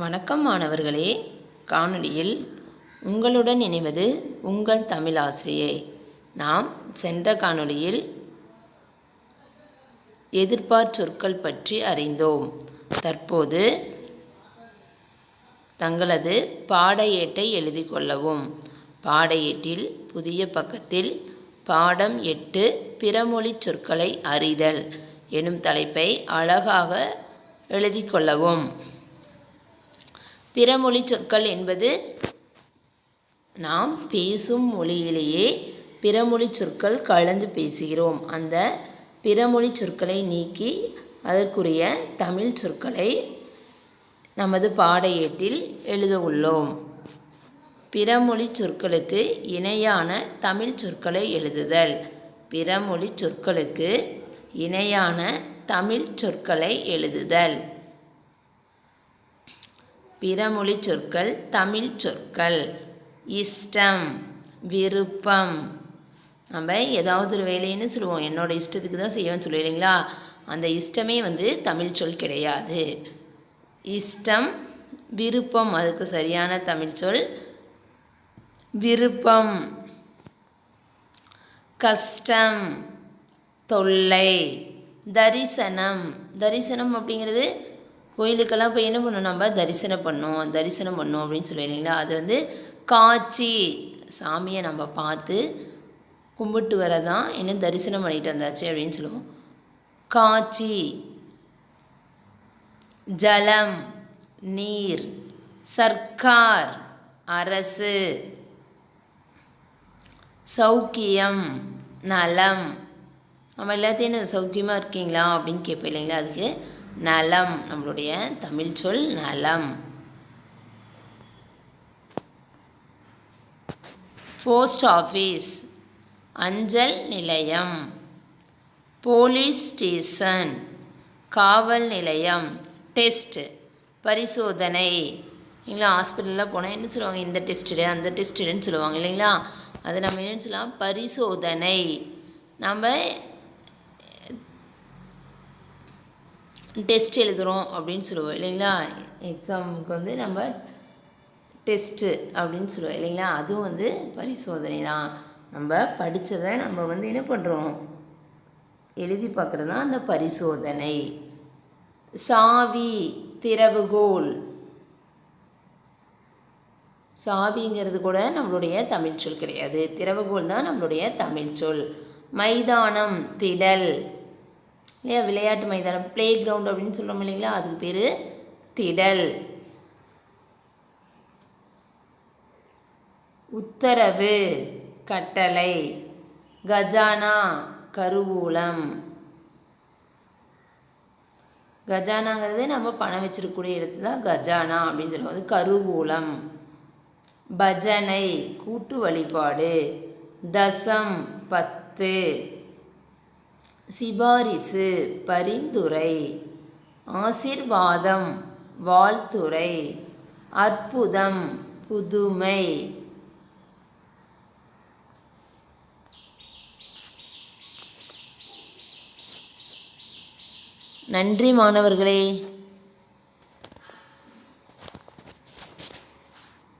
வணக்கம் மாணவர்களே. காணொலியில் உங்களுடன் இணைவது உங்கள் தமிழ் ஆசிரியை நாம் சென்ற காணொலியில் எதிர்பார் சொற்கள் பற்றி அறிந்தோம். தற்போது தங்களது பாட ஏட்டை எழுதி கொள்ளவும். பாட ஏட்டில் புதிய பக்கத்தில் பாடம் எட்டு பிறமொழி சொற்களை அறிதல் எனும் தலைப்பை அழகாக எழுதி கொள்ளவும். பிறமொழி சொற்கள் என்பது நாம் பேசும் மொழியிலேயே பிறமொழி சொற்கள் கலந்து பேசுகிறோம். அந்த பிறமொழி சொற்களை நீக்கி அதற்குரிய தமிழ் சொற்களை நமது பாட ஏட்டில் எழுத உள்ளோம். பிறமொழி சொற்களுக்கு இணையான தமிழ் சொற்களை எழுதுதல். பிறமொழி சொற்களுக்கு இணையான தமிழ் சொற்களை எழுதுதல். பிறமொழி சொற்கள் தமிழ் சொற்கள் இஷ்டம் விருப்பம். நம்ம ஏதாவது ஒரு வேலைன்னு சொல்லுவோம். என்னோடய இஷ்டத்துக்கு தான் செய்வேன்னு சொல்லுவோம் இல்லைங்களா? அந்த இஷ்டமே வந்து தமிழ் சொல் கிடையாது. இஷ்டம் விருப்பம். அதுக்கு சரியான தமிழ் சொல் விருப்பம். கஷ்டம். தொல்லை. தரிசனம். தரிசனம் அப்படிங்கிறது கோயிலுக்கெல்லாம் போய் என்ன பண்ணோம்? நம்ம தரிசனம் பண்ணோம் தரிசனம் பண்ணோம் அப்படின்னு சொல்லி இல்லைங்களா? அது வந்து காட்சி சாமியை நம்ம பார்த்து கும்பிட்டு வரதான் என்ன தரிசனம் பண்ணிட்டு வந்தாச்சு அப்படின்னு சொல்லுவோம். காட்சி ஜலம் நீர் சர்க்கார் அரசு சௌக்கியம் நலம். நம்ம எல்லாத்தையும் சௌக்கியமாக இருக்கீங்களா அப்படின்னு கேட்பேன் இல்லைங்களா அதுக்கு? நலம் நம்மளுடைய தமிழ் சொல் நலம். போஸ்ட் ஆஃபீஸ் அஞ்சல் நிலையம். போலீஸ் ஸ்டேஷன் காவல் நிலையம். டெஸ்ட் பரிசோதனை. இல்லைங்களா ஹாஸ்பிட்டலில் போனால் என்ன சொல்லுவாங்க? இந்த டெஸ்ட்டு அந்த டெஸ்ட்டுன்னு சொல்லுவாங்க இல்லைங்களா? அதை நம்ம என்ன சொல்லலாம்? பரிசோதனை. நம்ம டெஸ்ட் எழுதுகிறோம் அப்படின்னு சொல்லுவோம் இல்லைங்களா? எக்ஸாமுக்கு வந்து நம்ம டெஸ்ட்டு அப்படின்னு சொல்லுவோம் இல்லைங்களா? அதுவும் வந்து பரிசோதனை தான் நம்ம படித்ததை நம்ம வந்து என்ன பண்ணுறோம் எழுதி பார்க்குறது தான் அந்த பரிசோதனை. சாவி திறவுகோல் சாவிங்கிறது கூட நம்மளுடைய தமிழ் சொல் கிடையாது. திறவுகோல் தான் நம்மளுடைய தமிழ் சொல். மைதானம் திடல். இல்லையா? விளையாட்டு மைதானம் ப்ளே கிரவுண்ட் அப்படின்னு சொல்கிறோம் இல்லைங்களா? அதுக்கு பேர் திடல். உத்தரவு கட்டளை. கஜானா கருவூலம். கஜானாங்கிறது நம்ம பணம் வச்சிருக்கக்கூடிய இடத்துல தான் கஜானா அப்படின்னு சொல்லுவோம். அது கருவூலம். பஜனை கூட்டு வழிபாடு. தசம் பத்து. சிபாரிசு பரிந்துரை. ஆசிர்வாதம் வாழ்த்துறை. அற்புதம் புதுமை. நன்றி மாணவர்களே.